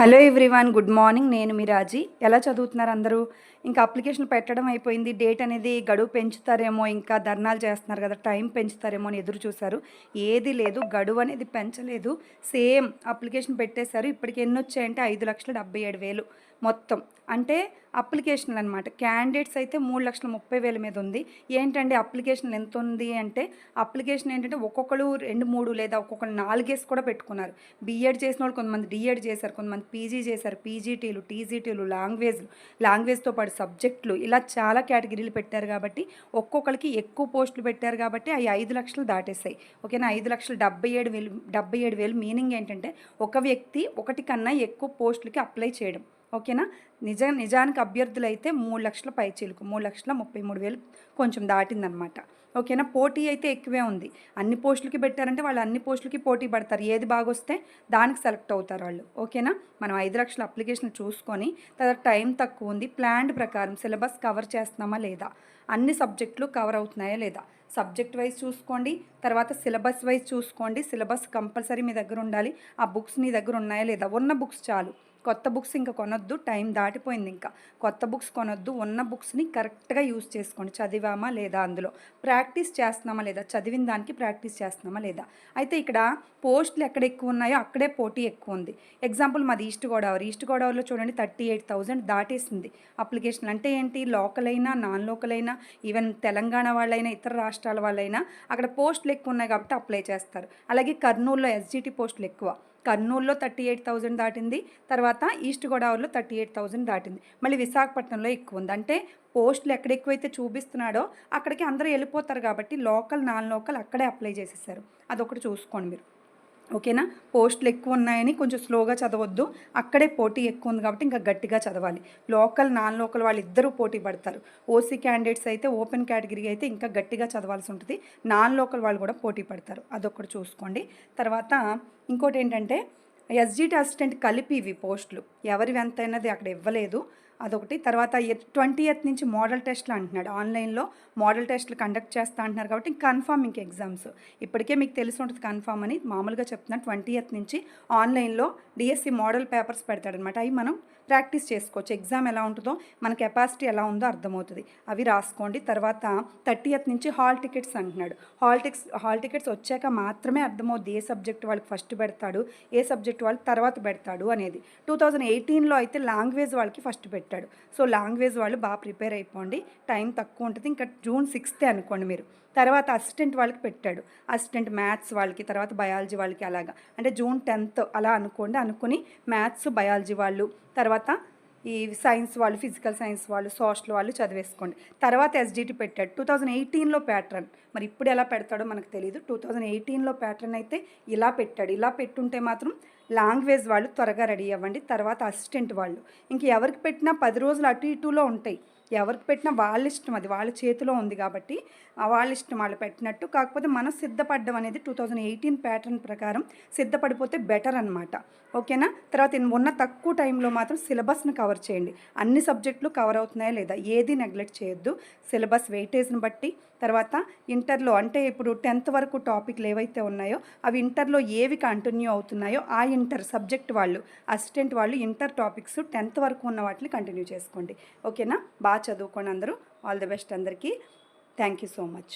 Hello everyone good morning. నేను మీ రాజీ. ఎలా చదువుతున్నారు అందరూ? ఇంకా అప్లికేషన్ పెట్టడం అయిపోయింది. డేట్ అనేది గడువు పెంచుతారేమో ఇంకా ధర్నాలు చేస్తున్నారు కదా టైం పెంచుతారేమో అని ఎదురు చూశారు. ఏది లేదు గడువు అనేది పెంచలేదు. సేమ్ అప్లికేషన్ పెట్టేశారు. ఇప్పటికి ఎన్ని వచ్చాయంటే ఐదు లక్షల డెబ్బై ఏడు వేలు మొత్తం. అంటే అప్లికేషన్లు అనమాట క్యాండిడేట్స్ అయితే మూడు లక్షల ముప్పై వేల మీద ఉంది. ఏంటంటే అప్లికేషన్లు ఎంత ఉంది అంటే అప్లికేషన్ ఏంటంటే ఒక్కొక్కరు రెండు మూడు లేదా ఒక్కొక్కరు నాలుగేసి కూడా పెట్టుకున్నారు. బీఎడ్ చేసిన వాళ్ళు కొంతమంది డిఎడ్ చేశారు కొంతమంది పీజీ చేశారు. పీజీటీలు టీజీటీలు లాంగ్వేజ్లు. లాంగ్వేజ్తో పాటు సబ్జెక్టులు ఇలా చాలా కేటగిరీలు పెట్టారు కాబట్టి ఒక్కొక్కరికి ఎక్కువ పోస్టులు పెట్టారు కాబట్టి అవి ఐదు లక్షలు దాటేస్తాయి ఓకేనా? ఐదు లక్షలు డెబ్బై ఏడు వేలు డెబ్బై ఏడు వేలు మీనింగ్ ఏంటంటే ఒక వ్యక్తి ఒకటి కన్నా ఎక్కువ పోస్టులకి అప్లై చేయడం. ఓకేనా? నిజ నిజానికి అభ్యర్థులు అయితే మూడు లక్షల పైచీలకు మూడు లక్షల ముప్పై మూడు వేలు కొంచెం దాటిందనమాట. ఓకేనా? పోటీ అయితే ఎక్కువే ఉంది. అన్ని పోస్టులకి పెట్టారంటే వాళ్ళు అన్ని పోస్టులకి పోటీ పడతారు. ఏది బాగొస్తే దానికి సెలెక్ట్ అవుతారు వాళ్ళు. ఓకేనా? మనం ఐదు లక్షల అప్లికేషన్ చూసుకొని తర్వాత టైం తక్కువ ఉంది ప్లాన్డ్ ప్రకారం సిలబస్ కవర్ చేస్తున్నామా లేదా? అన్ని సబ్జెక్టులు కవర్ అవుతున్నాయా లేదా? సబ్జెక్ట్ వైజ్ చూసుకోండి తర్వాత సిలబస్ వైజ్ చూసుకోండి. సిలబస్ కంపల్సరీ మీ దగ్గర ఉండాలి. ఆ బుక్స్ మీ దగ్గర ఉన్నాయా లేదా? ఉన్న బుక్స్ చాలు. కొత్త బుక్స్ ఇంకా కొనొద్దు టైం దాటిపోయింది ఇంకా. కొత్త బుక్స్ కొనొద్దు ఉన్న బుక్స్ని కరెక్ట్గా యూస్ చేసుకోండి. చదివామా లేదా అందులో? ప్రాక్టీస్ చేస్తున్నామా లేదా? చదివిన దానికి ప్రాక్టీస్ చేస్తున్నామా లేదా? అయితే ఇక్కడ పోస్టులు ఎక్కడ ఎక్కువ ఉన్నాయో అక్కడే పోటీ ఎక్కువ ఉంది. ఎగ్జాంపుల్ మాది ఈస్ట్ గోదావరి. ఈస్ట్ గోదావరిలో చూడండి థర్టీ ఎయిట్ థౌజండ్ దాటేసింది. అప్లికేషన్ అంటే ఏంటి? లోకల్ అయినా నాన్ లోకల్ అయినా ఈవెన్ తెలంగాణ వాళ్ళైనా ఇతర రాష్ట్రాల వాళ్ళైనా అక్కడ పోస్టులు ఎక్కువ ఉన్నాయి కాబట్టి అప్లై చేస్తారు. అలాగే కర్నూలులో ఎస్జిటి పోస్టులు ఎక్కువ. కర్నూలులో థర్టీ ఎయిట్ థౌజండ్ దాటింది. తర్వాత ఈస్ట్ గోదావరిలో థర్టీ ఎయిట్ థౌజండ్ దాటింది. మళ్ళీ విశాఖపట్నంలో ఎక్కువ ఉంది. అంటే పోస్టులు ఎక్కడ ఎక్కువైతే చూపిస్తున్నాడో అక్కడికి అందరూ వెళ్ళిపోతారు కాబట్టి లోకల్ నాన్ లోకల్ అక్కడే అప్లై చేసేసారు. అదొకటి చూసుకోండి మీరు. ఓకేనా? పోస్టులు ఎక్కువ ఉన్నాయని కొంచెం స్లోగా చదవద్దు. అక్కడే పోటీ ఎక్కువ ఉంది కాబట్టి ఇంకా గట్టిగా చదవాలి. లోకల్ నాన్ లోకల్ వాళ్ళు ఇద్దరు పోటీ పడతారు. ఓసీ క్యాండిడేట్స్ అయితే ఓపెన్ కేటగిరీ అయితే ఇంకా గట్టిగా చదవాల్సి ఉంటుంది. నాన్ లోకల్ వాళ్ళు కూడా పోటీ పడతారు. అదొకటి చూసుకోండి. తర్వాత ఇంకోటి ఏంటంటే ఎస్జీటీ అసిస్టెంట్ కలిపి ఇవి పోస్టులు. ఎవరివి ఎంత అయినది అక్కడ ఇవ్వలేదు. అదొకటి. తర్వాత ట్వంటీ ఎయిత్ నుంచి మోడల్ టెస్ట్లు అంటున్నాడు. ఆన్లైన్లో మోడల్ టెస్ట్లు కండక్ట్ చేస్తా అంటున్నారు కాబట్టి కన్ఫామ్ ఇంక ఎగ్జామ్స్. ఇప్పటికే మీకు తెలిసి ఉంటుంది కన్ఫామ్ అని. మామూలుగా చెప్తున్నాను ట్వంటీ ఎయిత్ నుంచి ఆన్లైన్లో డిఎస్సి మోడల్ పేపర్స్ పెడతాడనమాట. అవి మనం ప్రాక్టీస్ చేసుకోవచ్చు. ఎగ్జామ్ ఎలా ఉంటుందో మన కెపాసిటీ ఎలా ఉందో అర్థమవుతుంది. అవి రాసుకోండి. తర్వాత థర్టీ ఎయిత్ నుంచి హాల్ టికెట్స్ అంటున్నాడు. హాల్ టిక్స్ హాల్ టికెట్స్ వచ్చాక మాత్రమే అర్థమవుద్ది ఏ సబ్జెక్ట్ వాళ్ళకి ఫస్ట్ పెడతాడు ఏ సబ్జెక్ట్ వాళ్ళకి తర్వాత పెడతాడు అనేది. టూ థౌజండ్ ఎయిటీన్లో అయితే లాంగ్వేజ్ వాళ్ళకి ఫస్ట్ పెట్టాడు. సో లాంగ్వేజ్ వాళ్ళు బాగా ప్రిపేర్ అయిపోండి. టైం తక్కువ ఉంటుంది. ఇంకా జూన్ సిక్స్తే అనుకోండి మీరు. తర్వాత అసిస్టెంట్ వాళ్ళకి పెట్టాడు. అసిస్టెంట్ మ్యాథ్స్ వాళ్ళకి తర్వాత బయాలజీ వాళ్ళకి అలాగా. అంటే జూన్ టెన్త్ అలా అనుకోండి అనుకుని మ్యాథ్స్ బయాలజీ వాళ్ళు తర్వాత ఈ సైన్స్ వాళ్ళు ఫిజికల్ సైన్స్ వాళ్ళు సోషల్ వాళ్ళు చదివేసుకోండి. తర్వాత ఎస్డిటి పెట్టాడు. టూ థౌజండ్ ఎయిటీన్లో ప్యాటర్న్. మరి ఇప్పుడు ఎలా పెడతాడో మనకు తెలియదు టూ థౌజండ్ ఎయిటీన్లో ప్యాటర్న్ అయితే ఇలా పెట్టాడు. ఇలా పెట్టుంటే మాత్రం లాంగ్వేజ్ వాళ్ళు త్వరగా రెడీ అవ్వండి. తర్వాత అసిస్టెంట్ వాళ్ళు. ఇంక ఎవరికి పెట్టినా పది రోజులు అటు ఇటులో ఉంటాయి. ఎవరికి పెట్టినా వాళ్ళ ఇష్టం అది. వాళ్ళ చేతిలో ఉంది కాబట్టి వాళ్ళ ఇష్టం వాళ్ళు పెట్టినట్టు. కాకపోతే మనం సిద్ధపడడం అనేది టూ థౌజండ్ ఎయిటీన్ ప్యాటర్న్ ప్రకారం సిద్ధపడిపోతే బెటర్ అనమాట ఓకేనా? తర్వాత ఉన్న తక్కువ టైంలో మాత్రం సిలబస్ని కవర్ చేయండి. అన్ని సబ్జెక్టులు కవర్ అవుతున్నాయా లేదా? ఏది నెగ్లెక్ట్ చేయొద్దు. సిలబస్ వెయిటేజ్ని బట్టి. తర్వాత ఇంటర్లో అంటే ఇప్పుడు టెన్త్ వరకు టాపిక్లు ఏవైతే ఉన్నాయో అవి ఇంటర్లో ఏవి కంటిన్యూ అవుతున్నాయో ఆ ఇంటర్ సబ్జెక్ట్ వాళ్ళు అసిస్టెంట్ వాళ్ళు ఇంటర్ టాపిక్స్ టెన్త్ వరకు ఉన్న వాటిని కంటిన్యూ చేసుకోండి. ఓకేనా? బాగా చదువుకోండి అందరూ ఆల్ ది బెస్ట్ అందరికీ. Thank you so much.